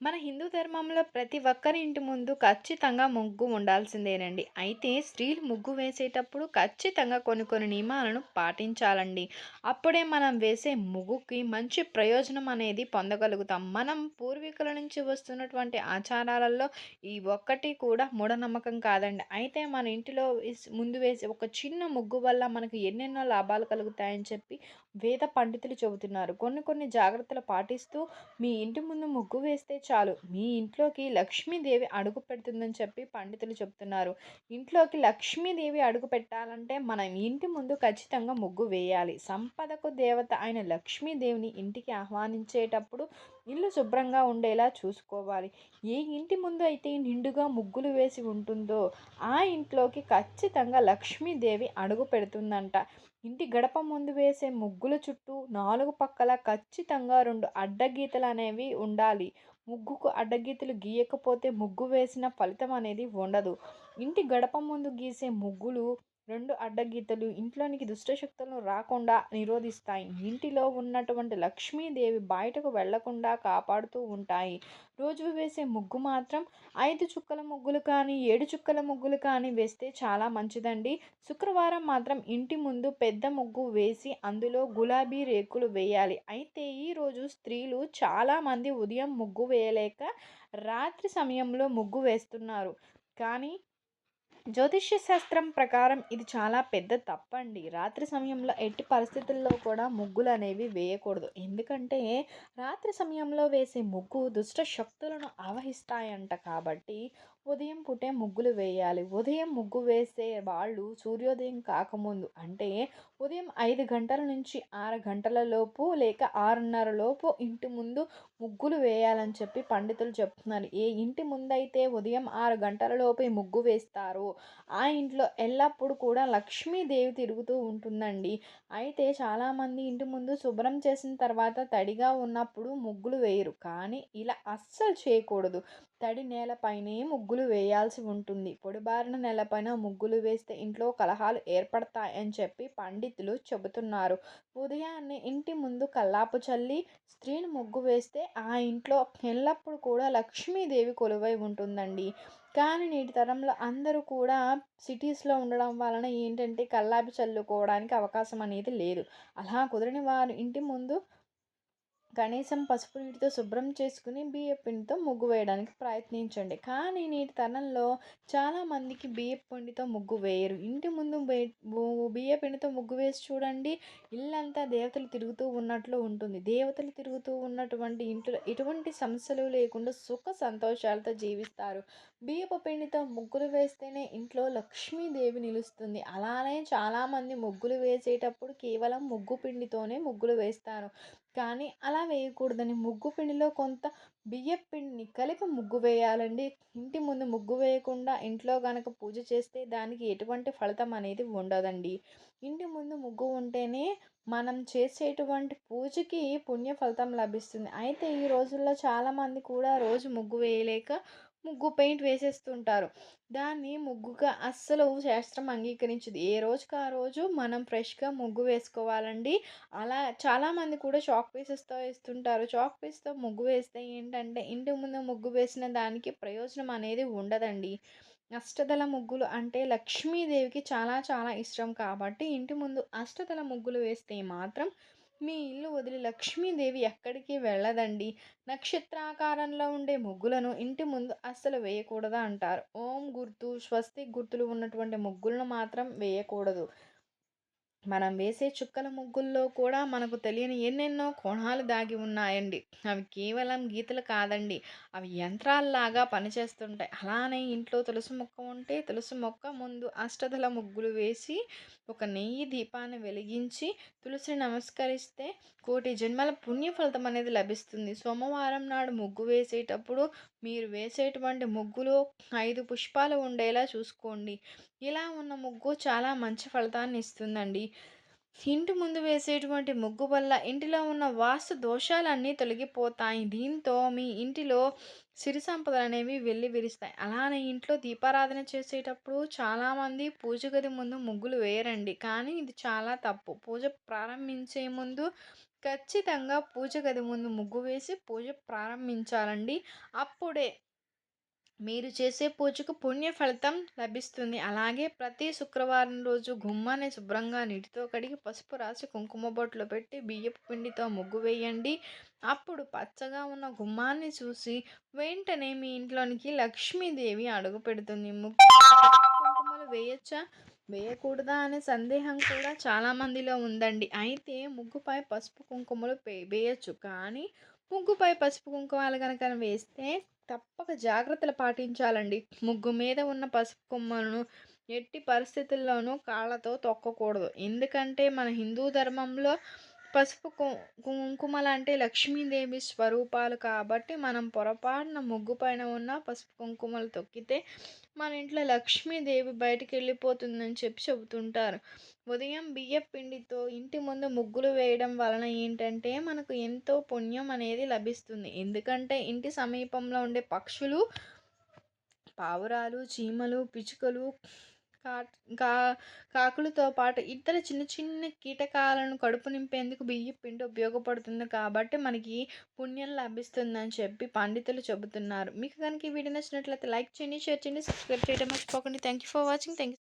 మన హిందూ ధర్మంలో ప్రతి ఒక్కరి ఇంటి ముందు ఖచ్చితంగా ముగ్గు ఉండాల్సిందేనండి. అయితే స్త్రీలు ముగ్గు వేసేటప్పుడు ఖచ్చితంగా కొన్ని కొన్ని నియమాలను పాటించాలండి. అప్పుడే మనం వేసే ముగ్గుకి మంచి ప్రయోజనం అనేది పొందగలుగుతాం. మనం పూర్వీకుల నుంచి వస్తున్నటువంటి ఆచారాలలో ఈ ఒక్కటి కూడా మూఢనమ్మకం కాదండి. అయితే మన ఇంటిలో ముందు వేసే ఒక చిన్న ముగ్గు వల్ల మనకు ఎన్నెన్నో లాభాలు కలుగుతాయని చెప్పి వేద పండితులు చెబుతున్నారు. కొన్ని కొన్ని జాగ్రత్తలు పాటిస్తూ మీ ఇంటి ముందు ముగ్గు వేస్తే చాలు. మీ ఇంట్లోకి లక్ష్మీదేవి అడుగు పెడుతుందని చెప్పి పండితులు చెప్తున్నారు. ఇంట్లోకి లక్ష్మీదేవి అడుగు పెట్టాలంటే మనం ఇంటి ముందు ఖచ్చితంగా ముగ్గు వేయాలి. సంపదకు దేవత అయిన లక్ష్మీదేవిని ఇంటికి ఆహ్వానించేటప్పుడు ఇల్లు శుభ్రంగా ఉండేలా చూసుకోవాలి. ఏ ఇంటి ముందు అయితే నిండుగా ముగ్గులు వేసి ఉంటుందో ఆ ఇంట్లోకి ఖచ్చితంగా లక్ష్మీదేవి అడుగు పెడుతుందంట. ఇంటి గడప ముందు వేసే ముగ్గుల చుట్టూ నాలుగు పక్కల ఖచ్చితంగా రెండు అడ్డగీతలు అనేవి ఉండాలి. ముగ్గుకు అడ్డగీతలు గీయకపోతే ముగ్గు వేసిన ఫలితం అనేది ఉండదు. ఇంటి గడప ముందు గీసే ముగ్గులు రెండు అడ్డగీతలు ఇంట్లోనికి దుష్టశక్తులను రాకుండా నిరోధిస్తాయి. ఇంటిలో ఉన్నటువంటి లక్ష్మీదేవి బయటకు వెళ్ళకుండా కాపాడుతూ ఉంటాయి. రోజు వేసే ముగ్గు మాత్రం ఐదు చుక్కల ముగ్గులు కానీ ఏడు చుక్కల ముగ్గులు కానీ వేస్తే చాలా మంచిదండి. శుక్రవారం మాత్రం ఇంటి ముందు పెద్ద ముగ్గు వేసి అందులో గులాబీ రేకులు వేయాలి. అయితే ఈరోజు స్త్రీలు చాలామంది ఉదయం ముగ్గు వేయలేక రాత్రి సమయంలో ముగ్గు వేస్తున్నారు. కానీ జ్యోతిష్య శాస్త్రం ప్రకారం ఇది చాలా పెద్ద తప్పండి. రాత్రి సమయంలో ఎట్టి పరిస్థితుల్లో కూడా ముగ్గులు అనేవి వేయకూడదు. ఎందుకంటే రాత్రి సమయంలో వేసే ముగ్గు దుష్ట శక్తులను ఆవహిస్తాయంట కాబట్టి ఉదయం పుట్టే ముగ్గులు వేయాలి. ఉదయం ముగ్గు వేసే వాళ్ళు సూర్యోదయం కాకముందు అంటే ఉదయం ఐదు గంటల నుంచి ఆరు గంటల లోపు లేక ఆరున్నర లోపు ఇంటి ముందు ముగ్గులు వేయాలని చెప్పి పండితులు చెప్తున్నారు. ఏ ఇంటి ముందైతే ఉదయం ఆరు గంటలలోపే ముగ్గు వేస్తారో ఆ ఇంట్లో ఎల్లప్పుడూ కూడా లక్ష్మీదేవి తిరుగుతూ ఉంటుందండి. అయితే చాలామంది ఇంటి ముందు శుభ్రం చేసిన తర్వాత తడిగా ఉన్నప్పుడు ముగ్గులు వేయరు. కానీ ఇలా అస్సలు చేయకూడదు. తడి నేలపైనే ముగ్గులు వేయాల్సి ఉంటుంది. పొడిబారిన నేలపైన ముగ్గులు వేస్తే ఇంట్లో కలహాలు ఏర్పడతాయని చెప్పి పండితులు చెబుతున్నారు. ఉదయాన్నే ఇంటి ముందు కల్లాపు చల్లి స్త్రీని ముగ్గు వేస్తే ఆ ఇంట్లో ఎల్లప్పుడూ కూడా లక్ష్మీదేవి కొలువై ఉంటుందండి. కానీ నేటి తరంలో అందరూ కూడా సిటీస్లో ఉండడం వలన ఏంటంటే కల్లాపి చల్లుకోవడానికి అవకాశం అనేది లేదు. అలా కుదరని వారు ఇంటి ముందు కనీసం పసుపు నీటితో శుభ్రం చేసుకుని బియ్యపు పిండితో ముగ్గు వేయడానికి ప్రయత్నించండి. కానీ నేటి తరంలో చాలామందికి బియ్యపు పిండితో ముగ్గు వేయరు. ఇంటి ముందు బియ్య పిండితో ముగ్గు వేసి చూడండి ఇల్లంతా దేవతలు తిరుగుతూ ఉన్నట్లు ఉంటుంది. దేవతలు తిరుగుతూ ఉన్నటువంటి ఇంట్లో ఎటువంటి సమస్యలు లేకుండా సుఖ సంతోషాలతో జీవిస్తారు. బియ్యపు పిండితో ముగ్గులు వేస్తేనే ఇంట్లో లక్ష్మీదేవి నిలుస్తుంది. అలానే చాలామంది ముగ్గులు వేసేటప్పుడు కేవలం ముగ్గు పిండితోనే ముగ్గులు వేస్తారు. కానీ అలా వేయకూడదని ముగ్గు పిండిలో కొంత బియ్యం పిండిని కలిపి ముగ్గు వేయాలండి. ఇంటి ముందు ముగ్గు వేయకుండా ఇంట్లో కనుక పూజ చేస్తే దానికి ఎటువంటి ఫలితం అనేది ఉండదండి. ఇంటి ముందు ముగ్గు ఉంటేనే మనం చేసేటువంటి పూజకి పుణ్య ఫలితం లభిస్తుంది. అయితే ఈ రోజుల్లో చాలామంది కూడా రోజు ముగ్గు వేయలేక ముగ్గు పెయింట్ వేసేస్తుంటారు. దాన్ని ముగ్గుగా అస్సలు శాస్త్రం అంగీకరించదు. ఏ రోజుకి ఆ రోజు మనం ఫ్రెష్గా ముగ్గు వేసుకోవాలండి. అలా చాలామంది కూడా చాక్ పీసెస్తో వేస్తుంటారు. చాక్ పీస్తో ముగ్గు వేస్తే ఏంటంటే ఇంటి ముందు ముగ్గు వేసిన దానికి ప్రయోజనం అనేది ఉండదండి. అష్టదళ ముగ్గులు అంటే లక్ష్మీదేవికి చాలా చాలా ఇష్టం కాబట్టి ఇంటి ముందు అష్టదళ ముగ్గులు వేస్తే మాత్రం మీ ఇల్లు వదిలి లక్ష్మీదేవి ఎక్కడికి వెళ్ళదండి? నక్షత్రాకారంలో ఉండే ముగ్గులను ఇంటి ముందు అస్సలు వేయకూడదు అంటారు. ఓం గుర్తు స్వస్తి గుర్తులు ఉన్నటువంటి ముగ్గులను మాత్రం వేయకూడదు. మనం వేసే చుక్కల ముగ్గుల్లో కూడా మనకు తెలియని ఎన్నెన్నో కోణాలు దాగి ఉన్నాయండి. అవి కేవలం గీతలు కాదండి. అవి యంత్రాల్లాగా పనిచేస్తుంటాయి. అలానే ఇంట్లో తులసి మొక్క ఉంటే తులసి మొక్క ముందు అష్టదల ముగ్గులు వేసి ఒక నెయ్యి దీపాన్ని వెలిగించి తులసిని నమస్కరిస్తే కోటి జన్మల పుణ్య ఫలితం అనేది లభిస్తుంది. సోమవారం నాడు ముగ్గు వేసేటప్పుడు మీరు వేసేటువంటి ముగ్గులో ఐదు పుష్పాలు ఉండేలా చూసుకోండి. ఇలా ఉన్న ముగ్గు చాలా మంచి ఫలితాన్ని ఇస్తుందండి. ఇంటి ముందు వేసేటువంటి ముగ్గు వల్ల ఇంటిలో ఉన్న వాస్తు దోషాలన్నీ తొలగిపోతాయి. దీంతో మీ ఇంటిలో సిరి సంపదలు అనేవి వెళ్ళి విరుస్తాయి. అలానే ఇంట్లో దీపారాధన చేసేటప్పుడు చాలామంది పూజ గది ముందు ముగ్గులు వేయరండి. కానీ ఇది చాలా తప్పు. పూజ ప్రారంభించే ముందు ఖచ్చితంగా పూజ గది ముందు ముగ్గు వేసి పూజ ప్రారంభించాలండి. అప్పుడే మీరు చేసే పూజకు పుణ్య ఫలితం లభిస్తుంది. అలాగే ప్రతి శుక్రవారం రోజు గుమ్మాన్ని శుభ్రంగా నీటితో కడిగి పసుపు రాసి కుంకుమ బొట్లు పెట్టి బియ్యపు పిండితో ముగ్గు వేయండి. అప్పుడు పచ్చగా ఉన్న గుమ్మాన్ని చూసి వెంటనే మీ ఇంట్లోనికి లక్ష్మీదేవి అడుగు పెడుతుంది. ముగ్గు కుంకుమలు వేయచ్చా? వేయకూడదా అనే సందేహం కూడా చాలామందిలో ఉందండి. అయితే ముగ్గుపై పసుపు కుంకుమలు వేయచ్చు. కానీ ముగ్గుపై పసుపు కుంకుమలు కనుక వేస్తే తప్పక జాగ్రత్తలు పాటించాలండి. ముగ్గు మీద ఉన్న పసుపు కొమ్మలను ఎట్టి పరిస్థితుల్లోనూ కాళ్ళతో తొక్కకూడదు. ఎందుకంటే మన హిందూ ధర్మంలో పసుపు కుంకుమలు అంటే లక్ష్మీదేవి స్వరూపాలు కాబట్టి మనం పొరపాటున ముగ్గు పైన ఉన్న పసుపు కుంకుమలు తొక్కితే మన ఇంట్లో లక్ష్మీదేవి బయటికి వెళ్ళిపోతుందని చెప్పి చెబుతుంటారు. ఉదయం బియ్య పిండితో ఇంటి ముందు ముగ్గులు వేయడం వలన ఏంటంటే మనకు ఎంతో పుణ్యం అనేది లభిస్తుంది. ఎందుకంటే ఇంటి సమీపంలో ఉండే పక్షులు పావురాలు చీమలు పిచ్చుకలు కా కాకులతో పాటు ఇతర చిన్న చిన్న కీటకాలను కడుపు నింపేందుకు బియ్యం పిండి ఉపయోగపడుతుంది కాబట్టి మనకి పుణ్యం లభిస్తుందని చెప్పి పండితులు చెబుతున్నారు. మీకు కనుక ఈ వీడియో నచ్చినట్లయితే లైక్ చేయండి షేర్ చేయండి సబ్స్క్రైబ్ చేయడం మర్చిపోకండి. Thank you for watching thank you